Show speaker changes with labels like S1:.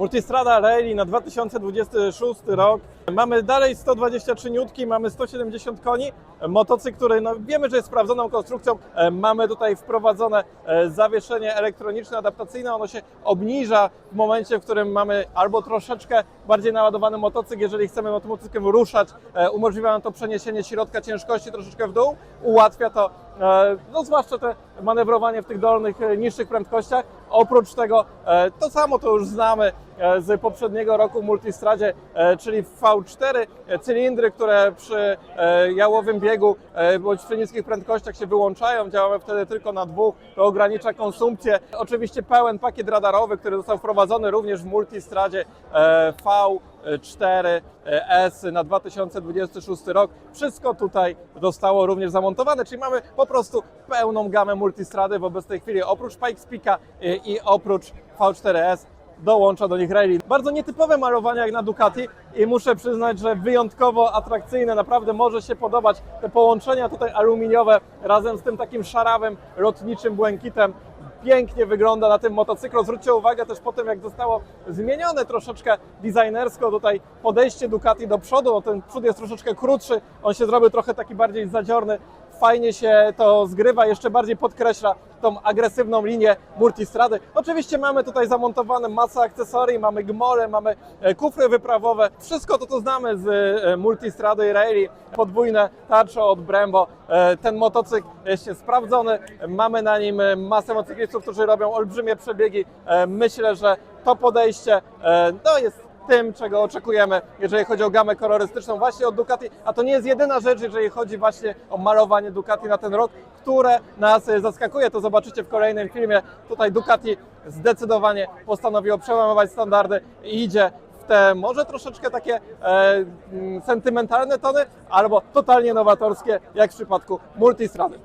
S1: Multistrada Rally na 2026 rok. Mamy dalej 123 niutki, mamy 170 koni. Motocykl, który no, wiemy, że jest sprawdzoną konstrukcją. E, Mamy tutaj wprowadzone e, zawieszenie elektroniczne, adaptacyjne. Ono się obniża w momencie, w którym mamy albo troszeczkę bardziej naładowany motocykl, jeżeli chcemy motocyklem ruszać. E, Umożliwia nam to przeniesienie środka ciężkości troszeczkę w dół. Ułatwia to, no zwłaszcza te manewrowanie w tych dolnych, e, niższych prędkościach. Oprócz tego e, to samo to już znamy e, z poprzedniego roku w Multistradzie, czyli V4 e, cylindry, które przy jałowym biegu bądź przy niskich prędkościach się wyłączają. Działamy wtedy tylko na dwóch, to ogranicza konsumpcję. Oczywiście pełen pakiet radarowy, który został wprowadzony również w Multistradzie e, V4S na 2026 rok. Wszystko tutaj zostało również zamontowane, czyli mamy po prostu pełną gamę Multistrady wobec tej chwili oprócz Pikes Peaka e, i oprócz V4S dołącza do nich rally. Bardzo nietypowe malowanie jak na Ducati i muszę przyznać, że wyjątkowo atrakcyjne, naprawdę może się podobać te połączenia tutaj aluminiowe razem z tym takim szarawym, lotniczym błękitem. Pięknie wygląda na tym motocyklu. Zwróćcie uwagę też po tym, jak zostało zmienione troszeczkę designersko tutaj podejście Ducati do przodu. Ten przód jest troszeczkę krótszy, on się zrobił trochę taki bardziej zadziorny. Fajnie się to zgrywa, jeszcze bardziej podkreśla tą agresywną linię multistrady. Oczywiście mamy tutaj zamontowane masę akcesorii, mamy gmole, mamy e, kufry wyprawowe. Wszystko to, co znamy z e, multistrady i rally. Podwójne tarcze od Brembo. E, Ten motocykl jest sprawdzony. Mamy na nim masę motocyklistów, którzy robią olbrzymie przebiegi. Myślę, że to podejście no, jest tym, czego oczekujemy, jeżeli chodzi o gamę kolorystyczną właśnie od Ducati, a to nie jest jedyna rzecz, jeżeli chodzi właśnie o malowanie Ducati na ten rok, które nas e, zaskakuje, to zobaczycie w kolejnym filmie. Tutaj Ducati zdecydowanie postanowiło przełamywać standardy i idzie w te może troszeczkę takie e, mm, sentymentalne tony, albo totalnie nowatorskie, jak w przypadku Multistrady.